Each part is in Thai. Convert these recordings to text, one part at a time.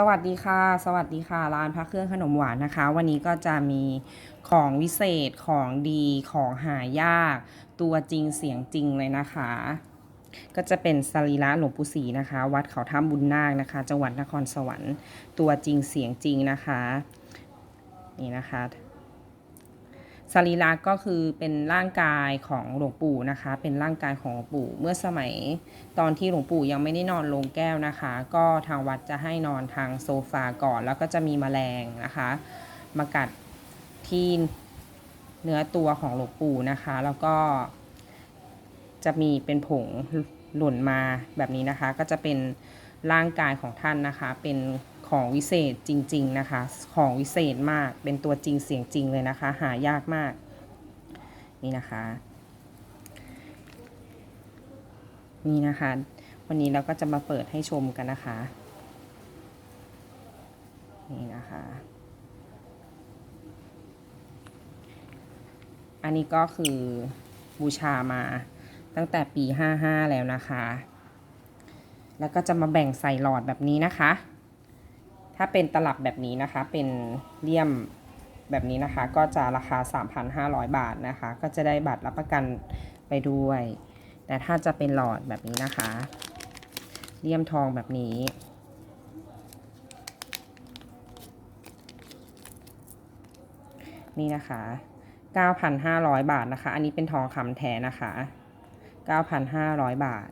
สวัสดีค่ะ สวัสดีค่ะ ร้านพระเครื่องขนมหวานนะคะ วันนี้ก็จะมีของวิเศษของดีของหายาก ตัวจริงเสียงจริงเลยนะคะ ก็จะเป็นสรีระหลวงปู่ศรีนะคะ วัดเขาถ้ำบุญนาคนะคะ จังหวัดนครสวรรค์ ตัวจริงเสียงจริงนะคะ นี่นะคะ สรีระก็คือเป็นร่างกายของหลวงปู่นะคะ เป็นร่างกายของหลวงปู่เมื่อสมัยตอนที่หลวงปู่ยังไม่ได้นอนลงแก้วนะคะ ก็ทางวัดจะให้นอนทางโซฟาก่อน แล้วก็จะมีแมลงนะคะ มากัดที่เนื้อตัวของหลวงปู่นะคะ แล้วก็จะมีเป็นผงหล่นมาแบบนี้นะคะ ก็จะเป็นร่างกายของท่านนะคะ เป็น ของวิเศษจริง ๆ นะคะ ของวิเศษมากเป็นตัวจริงเสียงจริงเลยนะคะ หายากมาก นี่นะคะ นี่นะคะ วันนี้เราก็จะมาเปิดให้ชมกันนะคะ นี่นะคะ อันนี้ก็คือบูชามาตั้งแต่ปี 55 แล้วนะคะแล้วก็จะมาแบ่งใส่หลอดแบบนี้นะคะ ถ้าเป็นตลับแบบนี้นะคะ เป็นเลี่ยมแบบนี้นะคะ ก็จะราคา 3,500 บาทนะคะ ก็จะได้บัตรรับประกันไปด้วย แต่ถ้าจะเป็นหลอดแบบนี้นะคะ เลี่ยมทองแบบนี้ นี่นะคะ 9,500 บาทนะคะ อันนี้เป็นทองคำแท้นะคะ 9,500 บาท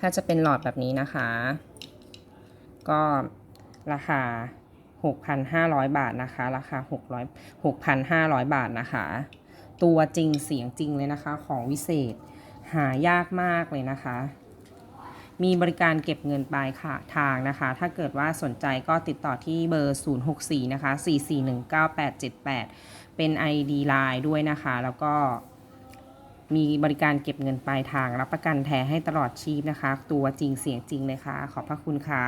ถ้าจะเป็นหลอดแบบนี้นะคะ ก็ ราคา 6,500 บาทนะคะ ราคา 600 6,500 บาทนะคะ ตัวจริงเสียงจริงเลยนะคะ ของวิเศษหายากมากเลยนะคะ มีบริการเก็บเงินปลายค่ะทางนะคะ ถ้าเกิดว่าสนใจก็ติดต่อที่เบอร์ 064 นะคะ 4419878 เป็น ID Line ด้วยนะคะ แล้วก็มีบริการเก็บเงินปลายทาง รับประกันแท้ให้ตลอดชีพนะคะ ตัวจริงเสียงจริงเลยค่ะ ขอบพระคุณค่ะ